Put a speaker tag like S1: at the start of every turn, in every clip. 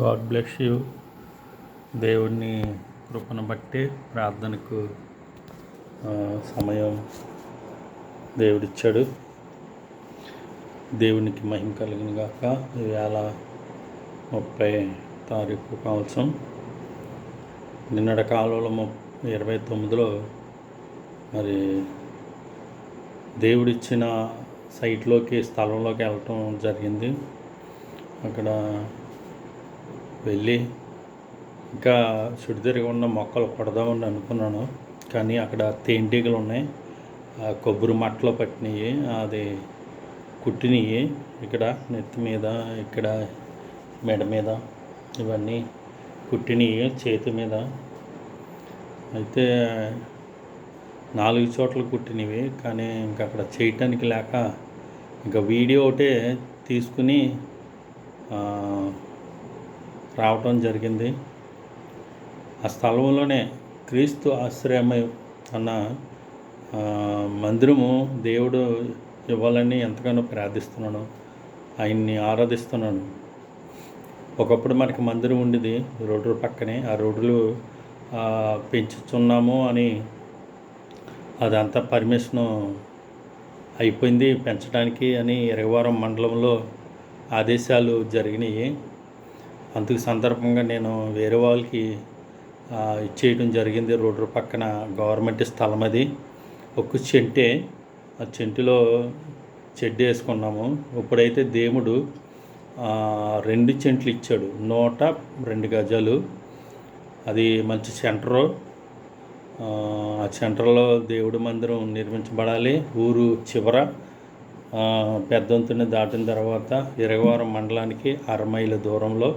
S1: God bless you. దేవుని కృపను బట్టి ప్రార్థనకు సమయం దేవుడిచ్చాడు. దేవునికి మహిమ కలిగిన గాక ఈవేళ ముప్పై తారీఖు సంవత్సరం నిన్నటి కాలంలో ముప్ ఇరవై తొమ్మిదిలో మరి దేవుడిచ్చిన సైట్లోకి స్థలంలోకి వెళ్ళటం జరిగింది. అక్కడ వెళ్ళి ఇంకా చుడిదిరిగి ఉన్న మొక్కలు కొడదామని అనుకున్నాను. కానీ అక్కడ తేనెటీగలు ఉన్నాయి. ఆ కొబ్బరి మట్టలో పట్టినవి అది కుట్టినవి ఇక్కడ నెత్తి మీద ఇక్కడ మెడ మీద ఇవన్నీ కుట్టినవి చేతి మీద. అయితే నాలుగు చోట్ల కుట్టినవి. కానీ ఇంకా అక్కడ చేయటానికి లేక ఇంకా వీడియో ఒకటే తీసుకుని రావటం జరిగింది. ఆ స్థలంలోనే క్రీస్తు ఆశ్రయమై అన్న మందిరము దేవుడు ఇవ్వాలని ఎంతగానో ప్రార్థిస్తున్నాను. ఆయన్ని ఆరాధిస్తున్నాను. ఒకప్పుడు మనకి మందిరం ఉండేది రోడ్డు పక్కనే. ఆ రోడ్లు పెంచుతున్నాము అని అదంతా పర్మిషను అయిపోయింది పెంచడానికి అని ఇరగవారం మండలంలో ఆదేశాలు జరిగినాయి. అందుకు సందర్భంగా నేను వేరే వాళ్ళకి ఇచ్చేయడం జరిగింది. రోడ్డు పక్కన గవర్నమెంట్ స్థలం అది. ఒక చెంటే ఆ చెంటులో చెడ్డ వేసుకున్నాము. ఇప్పుడైతే దేవుడు రెండు చెంట్లు ఇచ్చాడు. నూట రెండు గజాలు. అది మంచి సెంటరు. ఆ సెంటర్లో దేవుడి మందిరం నిర్మించబడాలి. ఊరు చివర పెద్దంతుని దాటిన తర్వాత ఇరగవరం మండలానికి అర మైలు దూరంలో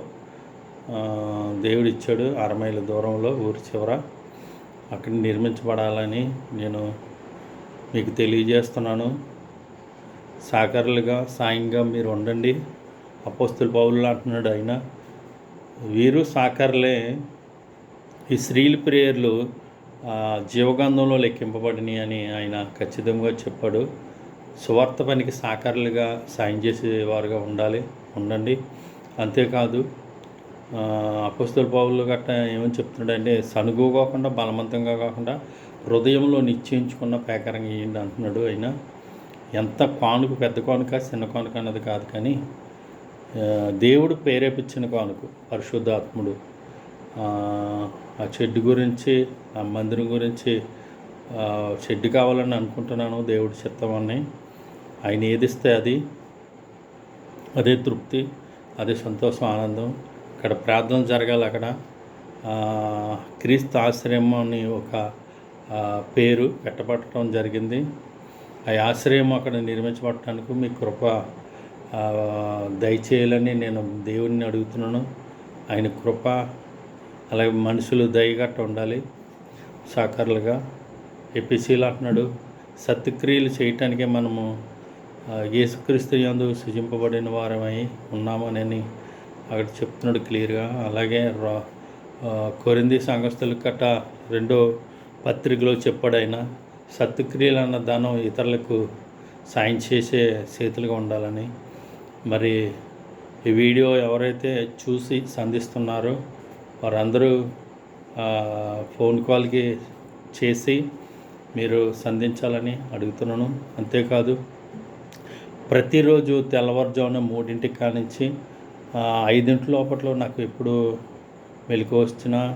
S1: దేవుడు ఇచ్చాడు అరమైల దూరంలో ఊరి చివర. అక్కడ నిర్మించబడాలని నేను మీకు తెలియజేస్తున్నాను. సాకర్లుగా సాయంగా మీరు ఉండండి. అపోస్తుల పౌరులు అంటున్నాడు ఆయన వీరు సాకర్లే. ఈ స్త్రీల ప్రేయర్లు జీవగంధంలో లెక్కింపబడినాయి అని ఆయన ఖచ్చితంగా చెప్పాడు. సువార్త పనికి సాకారులుగా సాయం చేసేవారుగా ఉండాలి ఉండండి. అంతేకాదు అపస్తుల పావులు గట్ట ఏమని చెప్తున్నాడంటే సనుగుకోకుండా బలవంతంగా కాకుండా హృదయంలో నిశ్చయించుకున్న పేకరంగా ఇయ్యండి అంటున్నాడు ఆయన. ఎంత కానుక పెద్ద కానుక చిన్న కానుక అన్నది కాదు కానీ దేవుడు ప్రేరేపించిన కానుక పరిశుద్ధాత్ముడు. ఆ, ఆ చెడ్డు గురించి ఆ మందిరం గురించి ఆ, షెడ్ కావాలని అనుకుంటున్నాను దేవుడు చిత్తమని ఆయన ఏదిస్తే అది అదే తృప్తి అదే సంతోషం ఆనందం. అక్కడ ప్రార్థన జరగాలి అక్కడ. క్రీస్తు ఆశ్రయం అని ఒక పేరు పెట్టబట్టడం జరిగింది. ఆ ఆశ్రయం అక్కడ నిర్మించబడటానికి మీ కృప దయచేయాలని నేను దేవుడిని అడుగుతున్నాను. ఆయన కృప అలాగే మనుషులు దయగట్ట ఉండాలి. సాకర్లుగా ఎపిసీలు అంటున్నాడు. సత్క్రియలు చేయటానికే మనము యేసుక్రీస్తు యందు సృజింపబడిన వారమై ఉన్నామని అక్కడ చెప్తున్నాడు క్లియర్గా. అలాగే రా కొరింది సంఘస్థుల కట్ట రెండో పత్రికలో చెప్పాడు ఆయన సత్క్రియలు అన్న దానం ఇతరులకు సాయం చేసే చేతులుగా ఉండాలని. మరి ఈ వీడియో ఎవరైతే చూసి సంధిస్తున్నారో వారందరూ ఫోన్ కాల్కి చేసి మీరు సంధించాలని అడుగుతున్నాను. అంతేకాదు ప్రతిరోజు తెల్లవారుజామున మూడింటికి కానించి ఐదింటి లోపట్లో నాకు ఎప్పుడు మెలకు వచ్చిన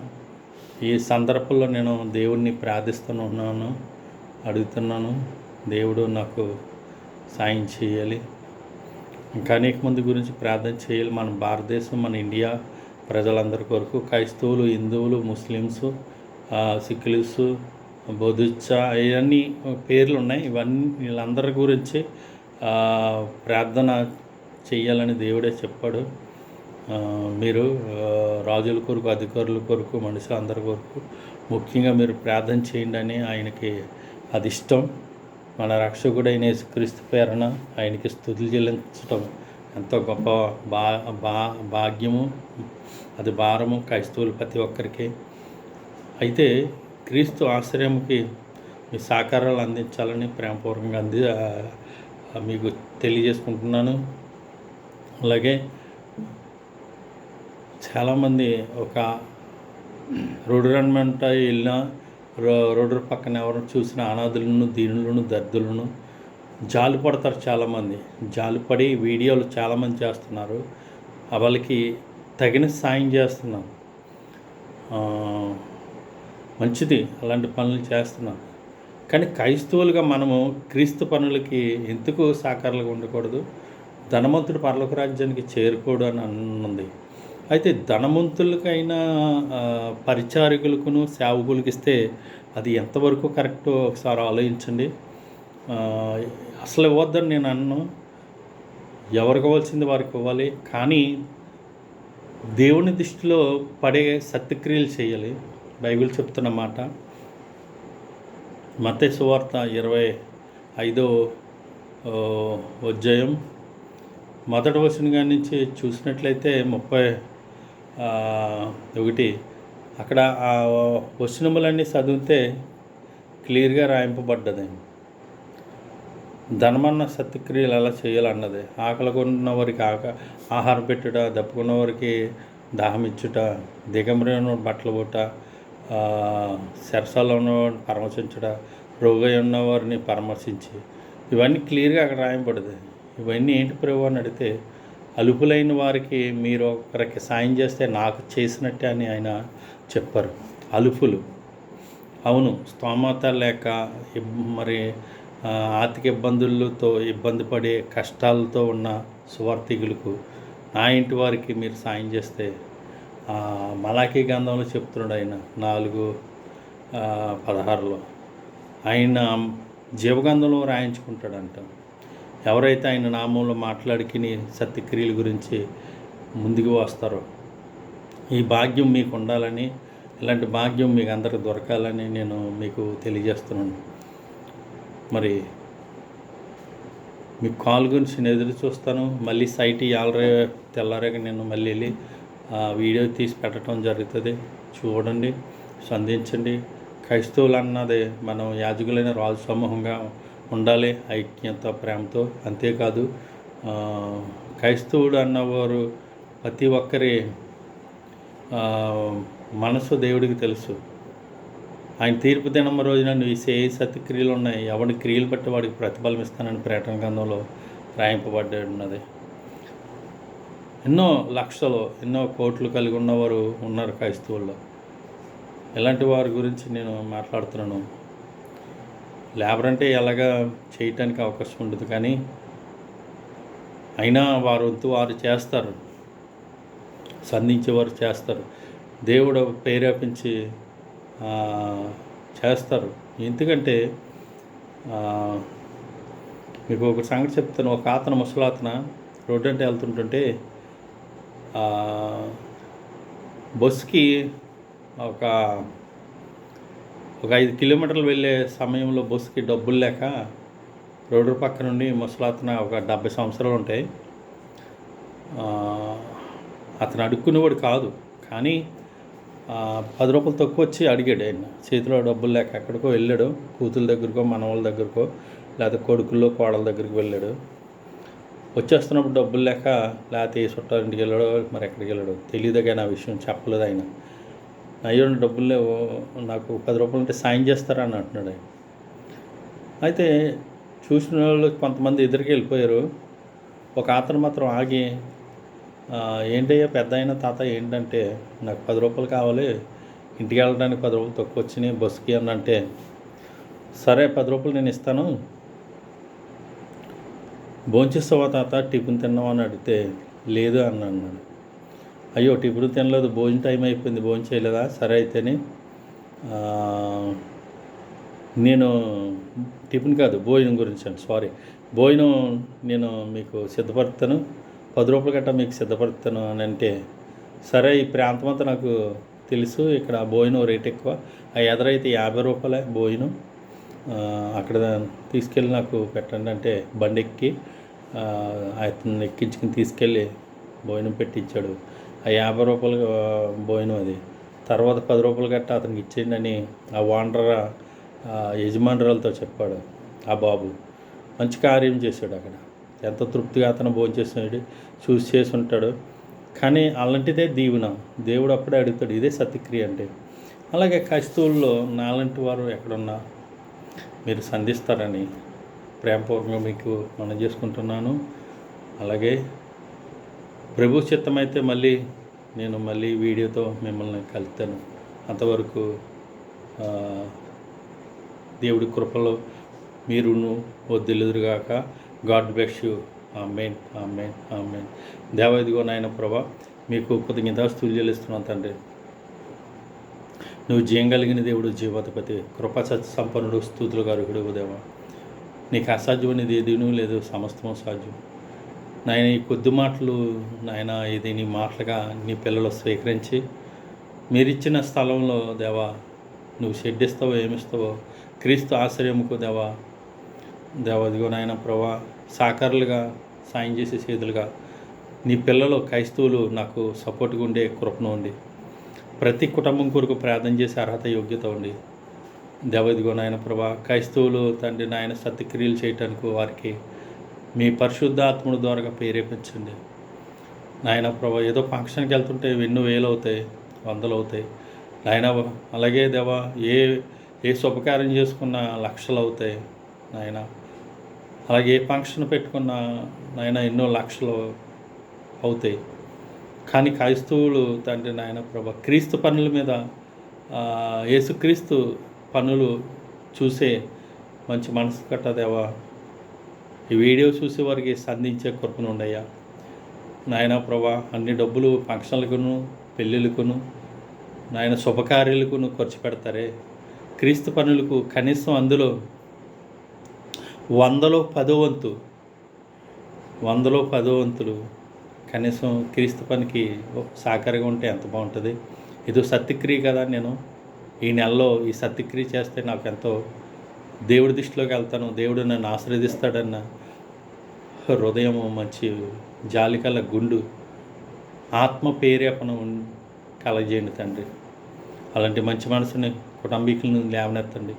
S1: ఈ సందర్భంలో నేను దేవుణ్ణి ప్రార్థిస్తున్నాను అడుగుతున్నాను. దేవుడు నాకు సాయం చేయాలి. ఇంకా అనేక మంది గురించి ప్రార్థన చేయాలి. మన భారతదేశం మన ఇండియా ప్రజలందరి కొరకు క్రైస్తవులు హిందువులు ముస్లిమ్స్ సిక్లిస్ బొధుచ్చ ఇవన్నీ పేర్లు ఉన్నాయి. ఇవన్నీ వీళ్ళందరి గురించి ప్రార్థన చేయాలని దేవుడే చెప్పాడు. మీరు రాజుల కొరకు అధికారుల కొరకు మనుషులు అందరి కొరకు ముఖ్యంగా మీరు ప్రార్థన చేయండి అని ఆయనకి అది ఇష్టం. మన రక్షకుడైన క్రీస్తు ప్రేరణ ఆయనకి స్థుతులు చెల్లించడం ఎంతో గొప్ప బా బా భాగ్యము. అది భారము క్రైస్తవులు ప్రతి ఒక్కరికి. అయితే క్రీస్తు ఆశ్రయంకి మీ సహకారాలు అందించాలని ప్రేమపూర్వకంగా అంది మీకు తెలియజేసుకుంటున్నాను. అలాగే చాలామంది ఒక రోడ్డు రన్మంట వెళ్ళినా రో రోడ్డు పక్కన ఎవరైనా చూసిన అనాథులను దీనులను దర్దులను జాలి పడతారు చాలామంది. జాలిపడి వీడియోలు చాలామంది చేస్తున్నారు. వాళ్ళకి తగిన సాయం చేస్తున్నాం. మంచిది. అలాంటి పనులు చేస్తున్నాం. కానీ క్రైస్తవులుగా మనము క్రీస్తు పనులకి ఎందుకు సాకారాలుగా ఉండకూడదు? ధనవంతుడు పరలోక రాజ్యానికి చేరుకోడు అని అన్నది. అయితే ధనవంతులకైనా ఆ, పరిచారకులకును సేవకులకి ఇస్తే అది ఎంతవరకు కరెక్టో ఒకసారి ఆలోచించండి. అసలు ఇవ్వద్దని నేను అన్ను. ఎవరికి ఇవ్వాల్సింది వారికి ఇవ్వాలి. కానీ దేవుని దృష్టిలో పడే సత్యక్రియలు చేయాలి. బైబిల్ చెప్తున్న మాట. మత సువార్త ఇరవై ఐదో అధ్యాయం మొదటి వచనం నుంచి చూసినట్లయితే ముప్పై ఒకటి. అక్కడ ఆ వచనములన్నీ చదివితే క్లియర్గా రాయింపబడ్డది. ధనమన్న సత్యక్రియలు ఎలా చేయాలన్నది. ఆకలి కొన్న వారికి ఆక ఆహారం పెట్టుట దప్పుకున్న వారికి దాహం ఇచ్చుట దిగంబరిన బట్టలు పుట్ట సెరసాల్లో ఉన్నవారిని పరామర్శించుట రోగ ఉన్నవారిని పరామర్శించి. ఇవన్నీ క్లియర్గా అక్కడ రాయబడింది ఇవన్నీ ఏంటి ప్రభు అని అడిగితే అలుపులైన వారికి మీరు ఒకరికి సాయం చేస్తే నాకు చేసినట్టే అని ఆయన చెప్పారు. అలుపులు. అవును స్తోమత లేక మరి ఆర్థిక ఇబ్బందులతో ఇబ్బంది పడే కష్టాలతో ఉన్న సువార్థికులకు నా ఇంటి వారికి మీరు సాయం చేస్తే మలాఖీ గంధంలో చెప్తున్నాడు ఆయన నాలుగు పదహారులో. ఆయన జీవగంధంలో రాయించుకుంటాడంట. ఎవరైతే ఆయన నామంలో మాట్లాడికి సత్యక్రియల గురించి ముందుకు వస్తారో ఈ భాగ్యం మీకు ఉండాలని ఇలాంటి భాగ్యం మీకు అందరికి దొరకాలని నేను మీకు తెలియజేస్తున్నాను. మరి మీ కాల్ గురించి నేను ఎదురు చూస్తాను. మళ్ళీ సైట్ ఆల్రెడీ తెల్లారాక నేను మళ్ళీ వెళ్ళి వీడియో తీసి పెట్టడం జరుగుతుంది. చూడండి సంధించండి. క్రైస్తవులు అన్నది మనం యాజకులైన రాజు సమూహంగా ఉండాలి ఐక్యత ప్రేమతో. అంతేకాదు క్రైస్తవుడు అన్నవారు ప్రతి ఒక్కరి మనసు దేవుడికి తెలుసు. ఆయన తీర్పు దినం రోజున నువ్వు ఏ సత్యక్రియలు ఉన్నాయి ఎవడి క్రియలు బట్టి వాడికి ప్రతిఫలం ఇస్తానని ప్రకటన గ్రంథంలో రాయింపబడి ఉన్నది ఎన్నో లక్షలు ఎన్నో కోట్లు కలిగి ఉన్నవారు ఉన్నారు క్రైస్తవుల్లో. ఇలాంటి వారి గురించి నేను మాట్లాడుతున్నాను? లేబర్ అంటే ఎలాగా చేయటానికి అవకాశం ఉండదు కానీ అయినా వారు వంతు వారు చేస్తారు. సంధించేవారు చేస్తారు. దేవుడు ప్రేరేపించి చేస్తారు. ఎందుకంటే మీకు ఒక సంగతి చెప్తాను. ఒక అతను ముసలాతన రోడ్డు అంటే వెళ్తుంటుంటే బస్కి బస్సుకి ఒక ఒక ఐదు కిలోమీటర్లు వెళ్ళే సమయంలో బస్సుకి డబ్బులు లేక రోడ్డు పక్క నుండి ముసలాతన ఒక డెబ్బై సంవత్సరాలు ఉంటాయి. అతను అడుక్కునేవాడు కాదు. కానీ పది రూపాయలు తక్కువ వచ్చి అడిగాడు ఆయన. చేతిలో డబ్బులు లేక ఎక్కడికో వెళ్ళాడు. కూతురు దగ్గరకో మనవాళ్ళ దగ్గరకో లేకపోతే కొడుకుల్లో కోడల దగ్గరికి వెళ్ళాడు. వచ్చేస్తున్నప్పుడు డబ్బులు లేక లేకపోతే ఏ చుట్టాలింటికి వెళ్ళాడో మరి ఎక్కడికి వెళ్ళాడో తెలియదు కానీ ఆ విషయం చెప్పలేదు ఆయన. అయ్యో డబ్బులు లేవు నాకు పది రూపాయలు ఉంటే సాయం చేస్తారా అని అంటున్నాడు అయితే చూసిన వాళ్ళు కొంతమంది ఎదురుకి వెళ్ళిపోయారు. ఒక అతను మాత్రం ఆగి ఏంటయ్యా పెద్ద అయిన తాత ఏంటంటే నాకు పది రూపాయలు కావాలి ఇంటికి వెళ్ళడానికి పది రూపాయలు తక్కువ వచ్చినాయి బస్సుకి అని అంటే సరే పది రూపాయలు నేను ఇస్తాను. భోంచేస్తావా తాత? టిఫిన్ తిన్నావా? అని అడిగితే లేదు అని అన్నాడు. అయ్యో టిఫిన్ తినలేదు భోజనం టైం అయిపోయింది భోజనం చేయలేదా? సరే అయితేనే నేను టిఫిన్ కాదు భోజనం గురించి అండి సారీ భోజనం నేను మీకు సిద్ధపడతాను పది రూపాయలు గట్టా మీకు సిద్ధపడతాను అని అంటే సరే ఈ ప్రాంతం అంతా నాకు తెలుసు ఇక్కడ భోజనం రేట్ ఎక్కువ. ఆ ఎదరైతే యాభై రూపాయలే భోజనం. అక్కడ తీసుకెళ్ళి నాకు పెట్టండి అంటే బండి ఎక్కి అతను ఎక్కించుకుని తీసుకెళ్ళి భోజనం పెట్టించాడు. ఆ యాభై రూపాయలు పోయిన అది. తర్వాత పది రూపాయలు గట్ట అతనికి ఇచ్చేయండి అని ఆ వాండర్ యజమానురాలతో చెప్పాడు ఆ బాబు. మంచి కార్యం చేశాడు అక్కడ. ఎంత తృప్తిగా అతను భోజనం చూసి చేసి ఉంటాడు. కానీ అలాంటిదే దీవెన. దేవుడు అప్పుడే అడుగుతాడు ఇదే సత్యక్రియ అంటే. అలాగే కస్తూల్లో నాలాంటి వారు ఎక్కడున్నా మీరు సంధిస్తారని ప్రేమపూర్వకంగా మీకు మనం చేసుకుంటున్నాను. అలాగే ప్రభు చిత్తమైతే మళ్ళీ నేను మళ్ళీ వీడియోతో మిమ్మల్ని కలుతాను అంతవరకు దేవుడి కృపలో మీరును వద్దులుదురుగాక. God bless you. Amen amen amen. దేవదిగో నాయన ప్రభా మీకు కృతజ్ఞతాస్తులు చెల్లిస్తున్నాను తండ్రి. నువ్వు జయం కలిగిన దేవుడు జీవాధిపతి కృపా సత్య సంపన్నుడు స్థుతులు గారుకుడు దేవా. నీకు అసాధ్యమైనది ఏదీనూ లేదు సమస్తము సాధ్యం నాయన ఈ కొద్ది మాటలు నాయన ఇది నీ మాటలుగా నీ పిల్లలు స్వీకరించి మీరిచ్చిన స్థలంలో దేవా నువ్వు షెడ్ ఇస్తావో ఏమిస్తావో క్రీస్తు ఆశ్రయముకు దేవా దేవా ఇదిగో నాయన ప్రభా సాకారులుగా సాయం చేసే చేతులుగా నీ పిల్లలు క్రైస్తవులు నాకు సపోర్ట్గా ఉండే కృపణ ఉండి ప్రతి కుటుంబం కొరకు ప్రార్థన చేసే అర్హత యోగ్యత ఉంది దేవదిగో నాయన ప్రభా క్రైస్తవులు తండ్రి నాయన సత్యక్రియలు చేయటానికి వారికి మీ పరిశుద్ధాత్ముడు ద్వారా ప్రేరేపించండి. నాయన ప్రభా ఏదో ఫంక్షన్కి వెళ్తుంటే ఎన్నో వేలు అవుతాయి వందలు అవుతాయి. నాయన అలాగే దేవా ఏ ఏ శుభకార్యం చేసుకున్న లక్షలు అవుతాయి నాయన. అలాగే ఏ ఫంక్షన్ పెట్టుకున్న నాయన ఎన్నో లక్షలు అవుతాయి. కానీ క్రైస్తవులు తండ్రి నాయన ప్రభా క్రీస్తు పనుల మీద యేసుక్రీస్తు పనులు చూసే మంచి మనసు కట్టదేవా ఈ వీడియో చూసే వారికి సంధించే కృపను ఉండయ్యా. నాయన ప్రభా అన్ని డబ్బులు ఫంక్షన్లకును పెళ్ళిళ్ళకును నాయన శుభకార్యాలకును ఖర్చు పెడతారే. క్రీస్తు పనులకు కనీసం అందులో వందలో పదో వంతు వందలో పదో వంతులు కనీసం క్రీస్తు పనికి సాకారంగా ఉంటే ఎంత బాగుంటుంది? ఇది సత్యక్రియ కదా నేను. ఈ నెలలో ఈ సత్యక్రియ చేస్తే నాకు ఎంతో దేవుడి దృష్టిలోకి వెళ్తాను. దేవుడు నన్ను ఆశీర్వదిస్తాడన్న హృదయం మంచి జాలికల గుండు ఆత్మ పేరేపణ కలగజేయండి తండ్రి. అలాంటి మంచి మనసుని కుటుంబీకులను లేవనెత్తండి.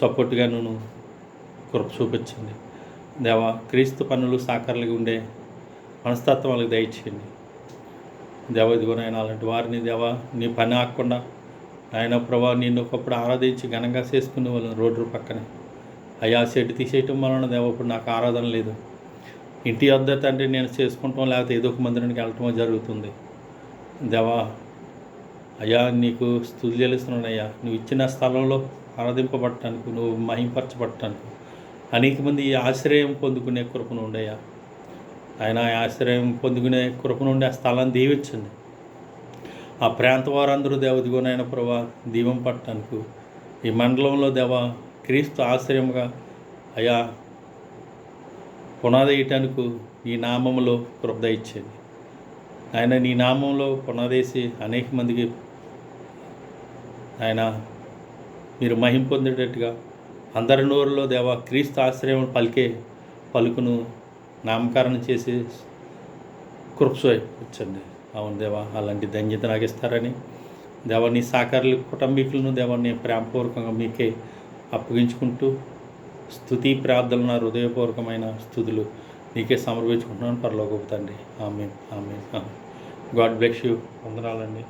S1: సపోర్ట్గా నువ్వు కృప చూపించండి. దేవా క్రీస్తు పనులు సాకారులుగా ఉండే మనస్తత్వం వాళ్ళకి దయచేయండి. దేవ ఇదిగోనైనా అలాంటి వారిని దేవా నీ పని ఆకుండా ఆయన ప్రభా నిన్ను ఒకప్పుడు ఆరాధించి ఘనంగా చేసుకునే వాళ్ళం రోడ్డు పక్కనే. అయ్యా షెడ్ తీసేయటం వలన దేవప్పుడు నాకు ఆరాధన లేదు. ఇంటి వద్ద తండ్రి నేను చేసుకుంటాం లేకపోతే ఏదో ఒక మందిరానికి వెళ్ళటమో జరుగుతుంది. దేవా అయ్యా నీకు స్థుతి చెల్లిస్తున్నాను అయ్యా నువ్వు ఇచ్చిన స్థలంలో ఆరాధింపబడటానికి నువ్వు మహింపరచబడటానికి అనేక మంది ఈ ఆశ్రయం పొందుకునే కృపను ఉండయ్యా ఆయన ఆ ఆశ్రయం పొందుకునే కృపను ఉండే ఆ స్థలాన్ని దీవించండి ఆ ప్రాంత వారందరూ దేవదిగోనైన ప్రభా దీవం పట్టడానికి ఈ మండలంలో దేవ క్రీస్తు ఆశ్రయముగా అయా పునాదేయటానికి నీ నామములో కృపద ఇచ్చేది ఆయన నీ నామంలో పునాదేసి అనేక మందికి ఆయన మీరు మహిం పొందేటట్టుగా అందరి నోరులో దేవా క్రీస్తు ఆశ్రయం పలికే పలుకును నామకరణం చేసి కృప్సో వచ్చండి అవును దేవా అలాంటి ధన్యత నాకు ఇస్తారని. దేవా నీ సాకారులు కుటుంబీకులను దేవాన్ని ప్రేమపూర్వకంగా మీకే అప్పగించుకుంటూ స్థుతి ప్రార్థనలు నా హృదయపూర్వకమైన స్థుతులు నీకే సమర్పించుకుంటున్నాను. పరలోకపు తండ్రి. ఆమె ఆమె గాడ్ బ్లెస్ యూ. వందనాలండి.